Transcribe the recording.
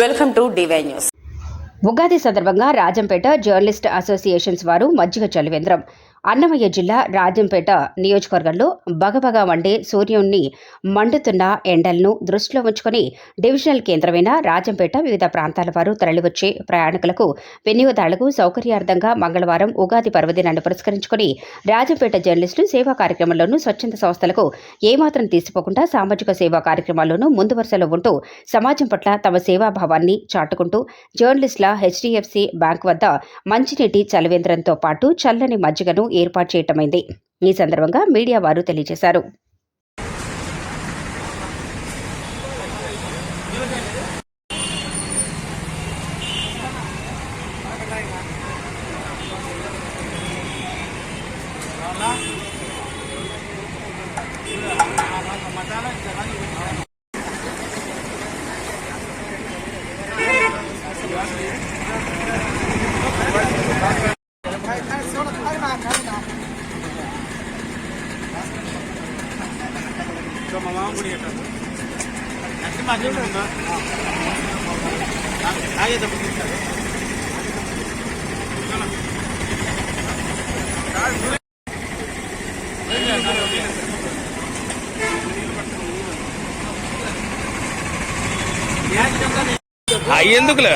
Welcome to DY news. Ugadi సందర్భంగా Rajampet journalist associations వారు మజ్జిగ చలివేంద్రం. అన్నమయ్య జిల్లా రాజంపేట నియోజకవర్గంలో బగబగా వండే సూర్యుణ్ణి మండుతున్న ఎండలను దృష్టిలో ఉంచుకొని డివిజనల్ కేంద్రమైన రాజంపేట వివిధ ప్రాంతాల వారు తరలివచ్చే ప్రయాణికులకు వినియోగదారులకు సౌకర్యార్థంగా మంగళవారం ఉగాది పర్వదినాన్ని పురస్కరించుకొని రాజంపేట జర్నలిస్టులు సేవా కార్యక్రమంలోనూ స్వచ్ఛంద సంస్థలకు ఏమాత్రం తీసిపోకుండా సామాజిక సేవా కార్యక్రమాల్లోనూ ముందు వరుసలో ఉంటూ సమాజం పట్ల తమ సేవాభావాన్ని చాటుకుంటూ జర్నలిస్టుల హెచ్డిఎఫ్సి బ్యాంక్ వద్ద మంచినీటి చలవేంద్రంతో పాటు చల్లని మజ్జిగను ఏర్పాటు చేయటమైంది. ఈ సందర్భంగా మీడియా వారు తెలియజేశారు. అవి ఎందుకులే